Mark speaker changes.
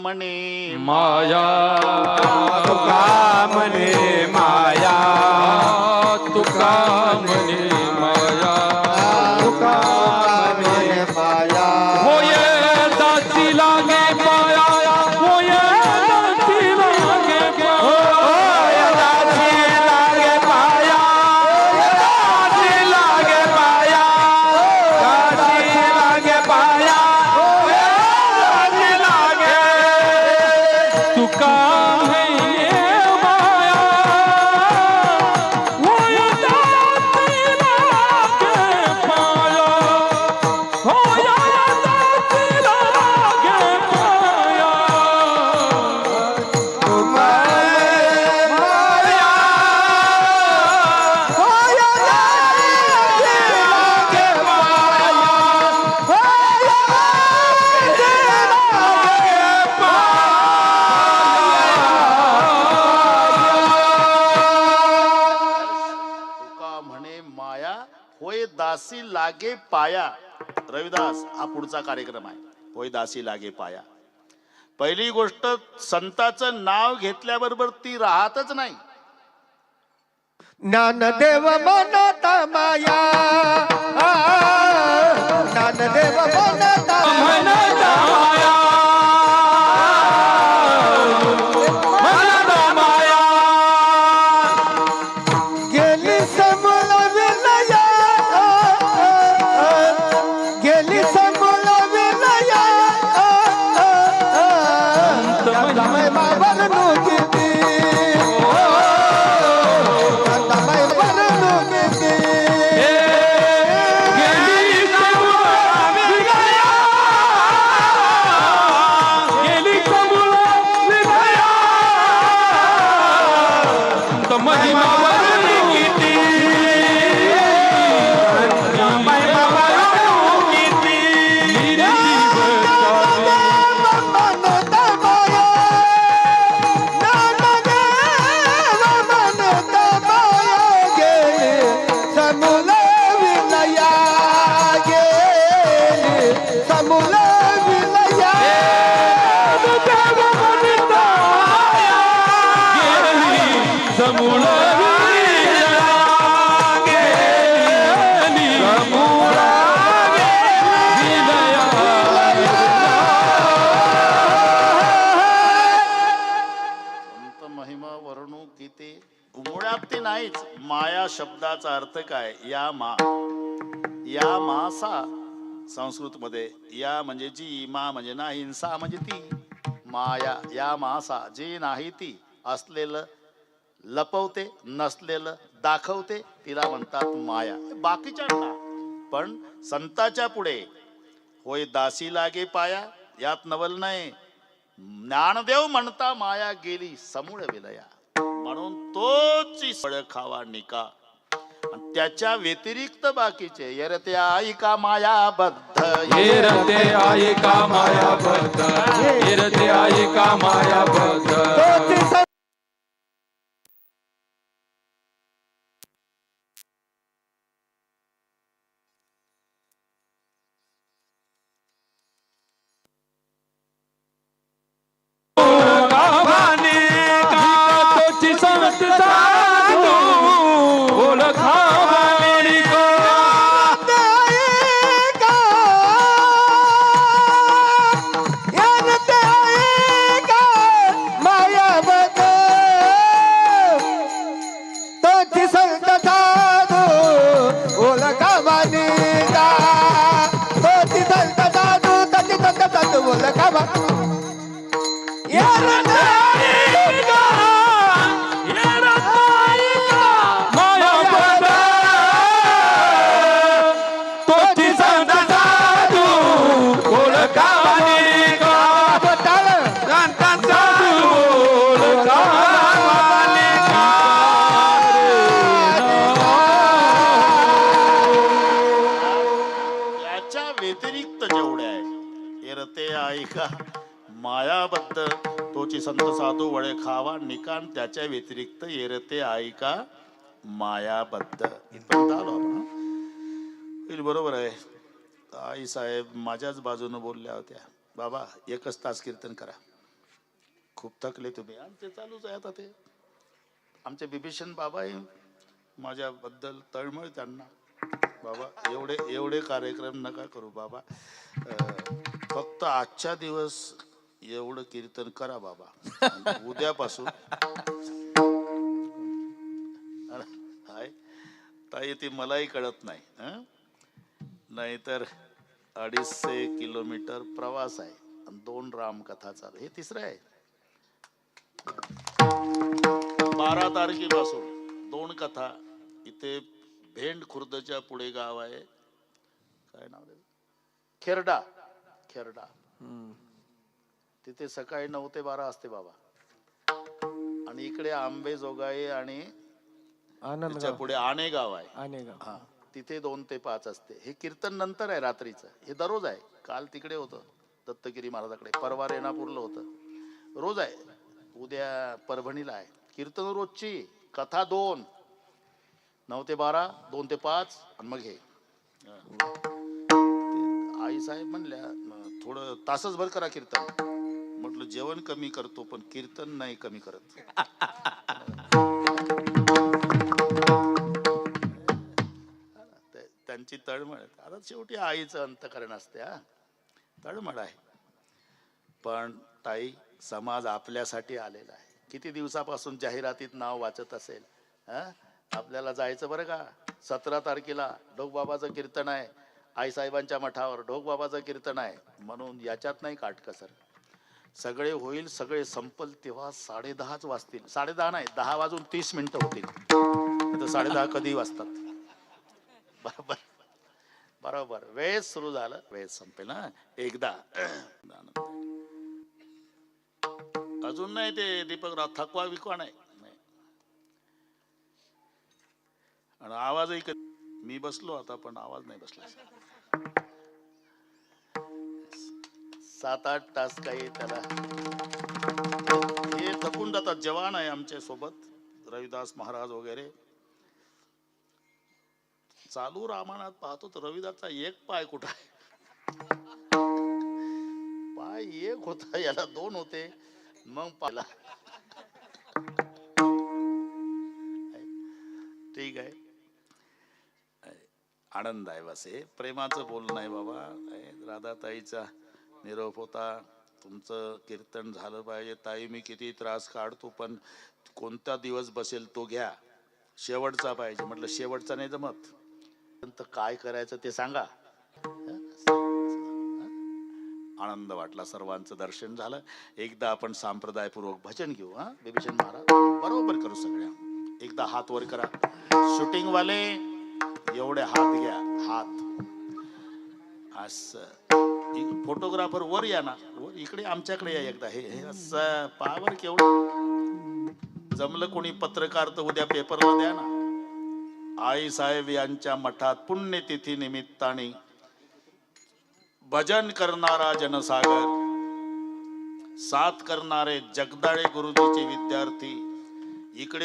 Speaker 1: म्हणे
Speaker 2: माया।
Speaker 3: तुका म्हणे माया
Speaker 2: दासी लागे पाया.
Speaker 1: रविदास हा पुढचा कार्यक्रम आहे. होय दासी लागे पाया. पहिली गोष्ट संताचं नाव घेतल्याबरोबर ती राहतच नाही.
Speaker 3: ज्ञानदेव मनता माया. ज्ञानदेव मनता
Speaker 1: शब्दाचा अर्थ काय? या मा या मासा संस्कृत मध्ये या म्हणजे जी मा म्हणजे नाही हिंसा म्हणजे ती. माया या मासा जी नाही ती असलेलं लपवते नसलेलं दाखवते तिला म्हणतात माया. बाकीच्या पण संताच्या पुढे होय दासी लागे पाया यात नवल नाही ज्ञानदेव म्हणता माया गेली समूळ विलया. म्हणून तोच खावा निका. त्याच्या व्यतिरिक्त बाकीचे यरते ऐका मायाबद्ध? येरते
Speaker 2: हेरते आई का माया बद्ध आई का माया
Speaker 1: मायाबद्ध तोची संत साधू वळे खावा निकान त्याच्या व्यतिरिक्त येरते ऐका मायाबद्ध. इथपर्यंत आलो आपण बरोबर आहे. आई साहेब माझ्याच बाजूने बोलल्या होत्या. बाबा एकच तास कीर्तन करा. खूप थकले तुम्ही. आमचे चालूच आहे आता ते. आमचे बिभीषण बाबा आहे माझ्याबद्दल तळमळ त्यांना. बाबा एवढे एवढे कार्यक्रम नका करू बाबा. फक्त आजच्या दिवस एवढं कीर्तन करा बाबा. उद्यापासून. हाय. ताई ती मलाही कळत नाही नाहीतर अडीचशे किलोमीटर प्रवास आहे. आणि दोन रामकथा चालू. हे तिसरं आहे. बारा तारखेपासून दोन कथा. इथे भेंड खुर्दच्या पुढे गाव आहे. काय नाव खेरडा. खेरडा. तिथे सकाळी नऊ ते बारा असते बाबा. आणि इकडे आंबे जोगाई आणि त्याच्या पुढे आणे गाव आहे हा तिथे दोन ते पाच असते. हे कीर्तन नंतर आहे रात्रीचं. हे दररोज आहे. काल तिकडे होतं. दत्तगिरी महाराजाकडे. परवा रेणापूरला होतं. रोज आहे. उद्या परभणीला आहे. कीर्तन रोजची. कथा दोन. नऊ ते बारा दोन ते पाच आणि मग हे. आई साहेब म्हणल्या "म, थोडं तासच भर करा कीर्तन. म्हटलं जेवण कमी करतो पण कीर्तन नाही कमी करत. त्यांची तळमळ आता शेवटी आईचं अंतकरण असते हा. तळमळ आहे. पण ताई समाज आपल्यासाठी आलेला आहे. किती दिवसापासून जाहिरातीत नाव वाचत असेल हा? आपल्याला जायचं बरं का? सतरा तारखेला ढोकबाबाचं कीर्तन आहे. आईसाहेबांच्या मठावर ढोकबाबाचं कीर्तन आहे. म्हणून याच्यात नाही काटकसर. सगळे होईल सगळे संपल तेव्हा साडे दहाच वाजतील. साडे दहा नाही दहा वाजून तीस मिनिटं होतील. तर साडे दहा कधी वाजतात. बरोबर. बरोबर. वेळ सुरू झालं. वेळ संपेल ना एकदा. अजून नाही ते दीपक राव थकवा विकवा नाही. आणि आवाजही कधी मी बसलो आता पण आवाज नाही बसला. सात आठ तास काही त्याला हे थकून जातात जवान आहे आमच्यासोबत रविदास महाराज वगैरे. चालू रामानात पाहतो तर रविदासचा एक पाय कुठं आहे? पाय एक होता याला दोन होते. मग पाला ठीक आहे. आनंद आहे बस हे. प्रेमाचं बोलणं आहे बाबा. राधाताईचा निरोप होता. तुमचं कीर्तन झालं पाहिजे. ताई मी किती त्रास काढतो पण कोणता दिवस बसेल तो घ्या. शेवटचा पाहिजे. म्हटलं शेवटचा नाही जमत. तर काय करायचं ते सांगा. आनंद वाटला सर्वांचं दर्शन झालं. एकदा आपण सांप्रदायपूर्वक भजन घेऊ हा? बिभीषण महाराज बरोबर करू सगळ्या. एकदा हात वर करा. शूटिंग वाले एवढे हात घ्या. हात. असं. फोटोग्राफर वर या ना वर इकडे आमच्याकडे या एकदा. हे असं पावर केवढं. जमलं कोणी पत्रकार तर उद्या पेपरला द्या ना. आई साहेब यांच्या मठात पुण्यतिथी निमित्ताने भजन करणारा जनसागर साथ करणारे जगदाळे गुरुजीचे विद्यार्थी इकडे